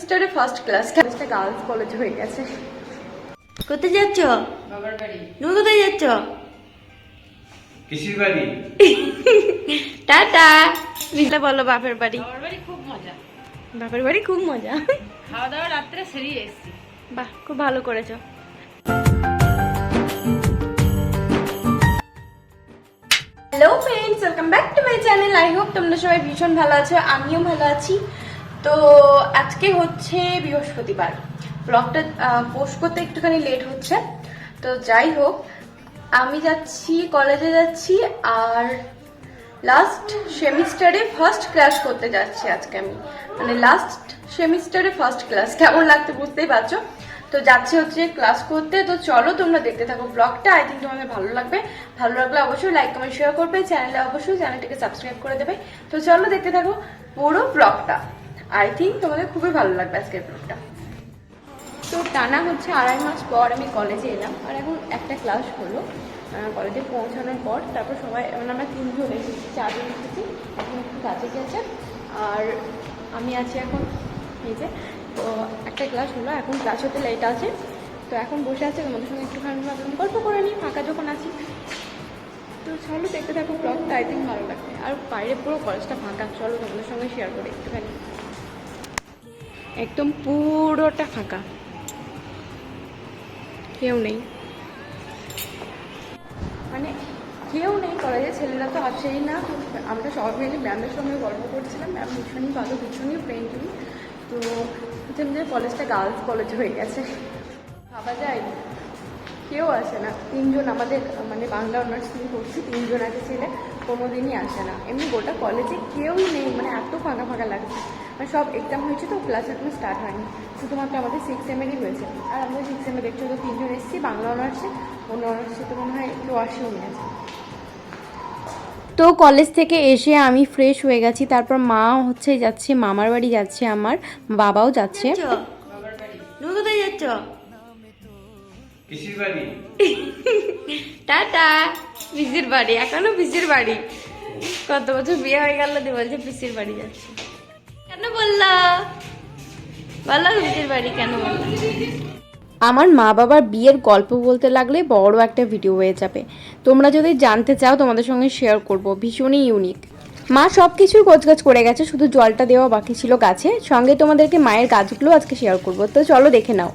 সেমিস্টারে first class ক্লাসটা girls college হয়ে গেছে। কোথায় যাচ্ছ? বাবার বাড়ি তুমি কোথায় যাচ্ছ? পিসির বাড়ি? টাটা। মিশলে বলো বাপের বাড়ি। বাবার বাড়ি খুব মজা। বাপের বাড়ি খুব মজা। খাওয়া দাওয়া রাত্রে সেরিয়ে এসছি। বাহ খুব ভালো করেছ। Hello friends welcome back to my channel I hope তোমরা সবাই ভীষণ ভালো আছো আমিও ভালো আছি। তো আজকে হচ্ছে বৃহস্পতিবার। ব্লগটা পোস্ট করতে একটুখানি লেট হচ্ছে। তো যাই হোক, আমি যাচ্ছি কলেজে যাচ্ছি, আর লাস্ট সেমিস্টারে ফার্স্ট ক্লাস করতে যাচ্ছি আজকে আমি। মানে লাস্ট সেমিস্টারে ফার্স্ট ক্লাস কেমন লাগতে বুঝতেই পারছ? তো যাচ্ছি হচ্ছে ক্লাস করতে। তো চলো তোমরা দেখতে থাকো ব্লগটা আই থিঙ্ক তোমাদের ভালো লাগবে। ভালো লাগলে অবশ্যই লাইক কমেন্ট শেয়ার করবে। চ্যানেলে অবশ্যই চ্যানেলটাকে সাবস্ক্রাইব করে দেবে। তো চলো দেখতে থাকো পুরো ব্লগটা আই থিঙ্ক তোমাদের খুবই ভালো লাগবে আজকের ব্লগটা তো টানা হচ্ছে আড়াই মাস পর আমি কলেজে এলাম, আর এখন একটা ক্লাস হলো। কলেজে পৌঁছানোর পর তারপর সবাই মানে আমরা তিনজন এসেছি চারজন এসেছি এখন একটু কাছে গেছে। আর আমি আছি এখন যে, তো একটা ক্লাস হলো, এখন ক্লাস হতে লেট আছে। তো এখন বসে আছে, তোমাদের সঙ্গে একটুখানি গল্প করে নিই, ফাঁকা যখন আছি। তো চলো দেখতে থাকো ব্লগটা আই থিঙ্ক ভালো লাগবে। আর বাইরে পুরো কলেজটা ফাঁকা, চলো তোমাদের সঙ্গে শেয়ার করে একটুখানি। একদম পুরোটা ফাঁকা। কেউ নেই। মানে কেউ নেই কলেজে ছেলেরা তো আসেই না। আমরা সব মিলে ম্যামের সঙ্গে গল্প করছিলাম। ম্যাম ভীষণই ভালো, ভীষণই ফ্রেন্ডলি তো যে কলেজটা গার্লস কলেজ হয়ে গেছে। ভাবা যায় কেউ আসে না। তিনজন আমাদের মানে বাংলা অনার্স নিয়ে পড়ছি তিনজন আছে ছেলে কোনো দিনই আসে না। এমনি গোটা কলেজে কেউই নেই মানে এত ফাঁকা ফাঁকা লাগছে। মানে সব এক্সাম হয়েছে তো ক্লাস এখনও স্টার্ট হয়নি। শুধুমাত্র আমাদের সিক্স এমেরই হয়েছে আর আমরা সিক্স এমে দেখছি তো তিনজন এসেছি বাংলা অনার্সে অন্য অনার্সে তো মনে হয় কেউ আসেও নি আছে তো কলেজ থেকে এসে আমি ফ্রেশ হয়ে গেছি তারপর মা হচ্ছে যাচ্ছে মামার বাড়ি যাচ্ছে আমার বাবাও যাচ্ছে। যাচ্ছ? পিসির বাড়ি? টাটা পিসির বাড়ি এখনও পিসির বাড়ি। কত বছর বিয়ে হয়ে গেল দিয়ে বলছে পিসির বাড়ি যাচ্ছে। কেন বললা? বলো পিসির বাড়ি কেন বললা? আমার মা বাবার বিয়ের গল্প বলতে লাগলে বড় একটা ভিডিও হয়ে যাবে। তোমরা যদি জানতে চাও তোমাদের সঙ্গে শেয়ার করব ভীষণই ইউনিক মা সব কিছুই গোছগাছ করে গেছে শুধু জলটা দেওয়া বাকি ছিল গাছে। সঙ্গে তোমাদেরকে মায়ের গাছগুলো আজকে শেয়ার করব। তো চলো দেখে নাও।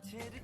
দিয়ে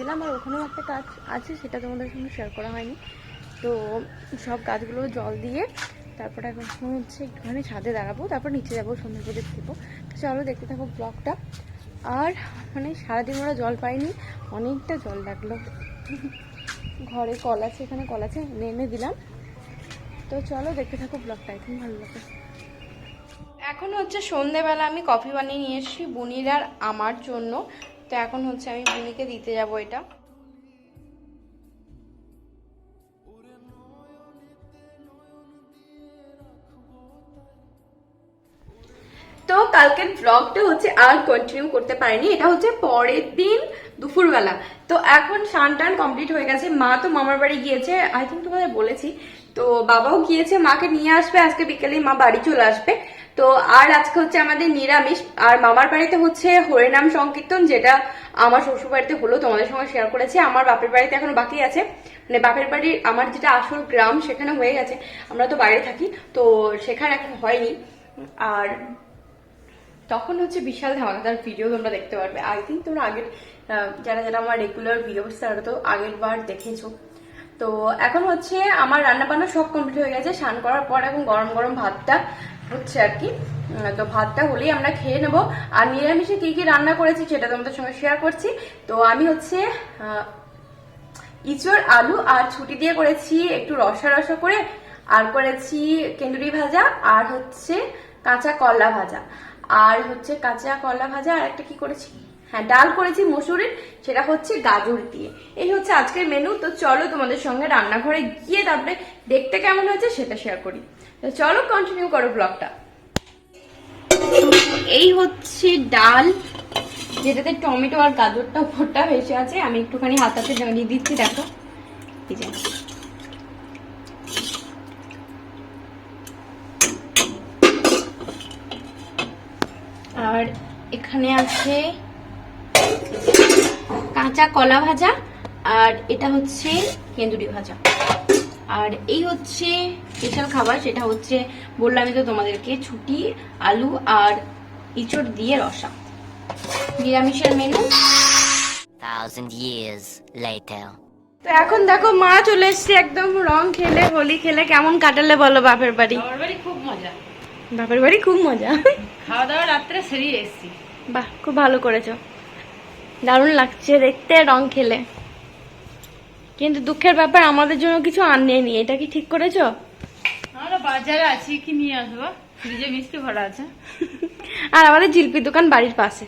দিলাম আর ওখানেও একটা কাজ আছে, সেটা তোমাদের সঙ্গে শেয়ার করা হয়নি। তো সব গাছগুলো জল দিয়ে তারপরে এখন হচ্ছে একটুখানি ছাদে দাঁড়াবো, তারপর নিচে যাব, সন্ধ্যা প্রদীপ দেবো তো চলো দেখতে থাকো ব্লগটা। আর মানে সারাদিন ওরা জল পাইনি অনেকটা জল লাগল। ঘরে কল আছে, এখানে কল আছে, এনে এনে দিলাম। তো চলো দেখতে থাকো ব্লগটা, এখন ভালো লাগে এখন হচ্ছে সন্ধেবেলা আমি কফি বানিয়ে নিয়ে এসেছি বুনির আর আমার জন্য। তো এখন হচ্ছে আমি বুনিকে দিতে যাব এটা। তো কালকের ব্লগটা হচ্ছে আর কন্টিনিউ করতে পারিনি, এটা হচ্ছে পরের দিন দুপুরবেলা। তো এখন স্নান টান কমপ্লিট হয়ে গেছে, মা তো মামার বাড়ি গিয়েছে আই থিঙ্ক তোমাদের বলেছি। তো বাবাও গিয়েছে, মাকে নিয়ে আসবে আজকে বিকেলে মা বাড়ি চলে আসবে। তো আর আজকে হচ্ছে আমাদের নিরামিষ, আর মামার বাড়িতে হচ্ছে হরিনাম সংকীর্তন, যেটা আমার শ্বশুর বাড়িতে হলো, তোমাদের সঙ্গে শেয়ার করেছি। আমার বাপের বাড়িতে এখনও বাকি আছে। মানে বাপের বাড়ির আমার যেটা আসল গ্রাম, সেখানে হয়ে গেছে। আমরা তো বাইরে থাকি, তো সেখানে এখন হয়নি। আর তখন হচ্ছে বিশাল ধামাকাদার ভিডিও তোমরা দেখতে পারবে। আই থিঙ্ক তোমরা আগের যারা যারা আমার রেগুলার ভিডিওস তারা তো আগের বার দেখেছ। তো এখন হচ্ছে আমার রান্না বান্না সব কমপ্লিট হয়ে গেছে। স্নান করার পর এখন গরম গরম ভাতটা হচ্ছে আর কি। তো ভাতটা হলেই আমরা খেয়ে নেব। আর নিরামিষে কি কি রান্না করেছি সেটা তোমাদের সঙ্গে শেয়ার করছি। তো আমি হচ্ছে ইচড়, আলু আর ছুটি দিয়ে করেছি একটু রসা রসা করে। আর করেছি কেন্দুরি ভাজা আর হচ্ছে কাঁচা কলা ভাজা। আর হচ্ছে কাঁচা কলা ভাজা আর একটা কি করেছি? হ্যাঁ ডাল করেছি মসুরির, সেটা হচ্ছে গাজর দিয়ে। এই হচ্ছে আজকের মেনু তো চলো তোমাদের সঙ্গে রান্নাঘরে গিয়ে তারপরে দেখতে কেমন হয়েছে সেটা শেয়ার করি। তো চলো কন্টিনিউ করো ব্লগটা এই হচ্ছে ডাল, যেটাতে টমেটো আর গাজরটা ভোটটা ভেসে আছে। আমি একটুখানি হাতাতে দাঁড়িয়ে দিচ্ছি, দেখো। আর এখানে আছে কাঁচা কলা ভাজা আর এটা হচ্ছে কেন্দুরি ভাজা। আর এই হচ্ছে স্পেশাল খাবার সেটা হচ্ছে বললামই তো তোমাদেরকে ছুটি আলু আর ইঁচড় দিয়ে রসা। নিরামিষের মেনু thousand years later. তো এখন দেখো মা চলে এসছে একদম রং খেলে হোলি খেলে কেমন কাটালে বলো বাপের বাড়ি? বাড়ি খুব মজা। বাপের বাড়ি খুব মজা। খাওয়া দাওয়া রাত্রে সেরিয়ে এসছি। বাহ খুব ভালো করেছ। দারুণ লাগছে দেখতে রং খেলে। কিন্তু দুঃখের ব্যাপার আমাদের জন্য কিছু আনেনি এটা কি ঠিক করেছ? আমরা বাজারে আছি কি নিয়ে আসব? ফ্রিজে মিষ্টি ভরা আছে। আর আমাদের জিলপির দোকান বাড়ির পাশে।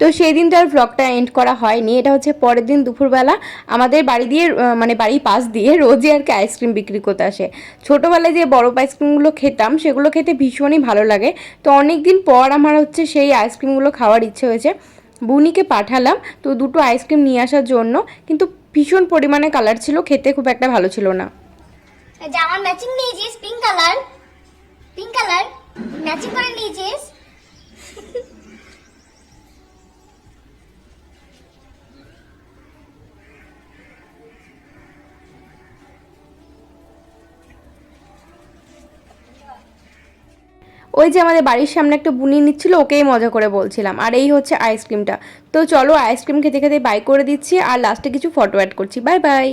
তো সেই দিন তো আর ব্লগটা এন্ড করা হয়নি। এটা হচ্ছে পরের দিন দুপুরবেলা। আমাদের বাড়ি দিয়ে মানে বাড়ির পাশ দিয়ে রোজই আর কি আইসক্রিম বিক্রি করতে আসে। ছোটোবেলায় যে বরফ আইসক্রিমগুলো খেতাম সেগুলো খেতে ভীষণই ভালো লাগে। তো অনেক দিন পর আমার হচ্ছে সেই আইসক্রিমগুলো খাওয়ার ইচ্ছে হয়েছে। বুনিকে পাঠালাম। তো দুটো আইসক্রিম নিয়ে আসার জন্য। কিন্তু ভীষণ পরিমাণে কালার ছিল, খেতে খুব একটা ভালো ছিল না। জামার ম্যাচিং নিয়েছিস pink colour pink colour matching করে নিয়েছিস? ওই যে আমাদের বাড়ির সামনে একটা বুনি নিচ্ছিল, ওকেই মজা করে বলছিলাম। আর এই হচ্ছে আইসক্রিমটা তো চলো আইসক্রিম খেতে খেতে বাই করে দিচ্ছি, আর লাস্টে কিছু ফটো অ্যাড করছি। Bye bye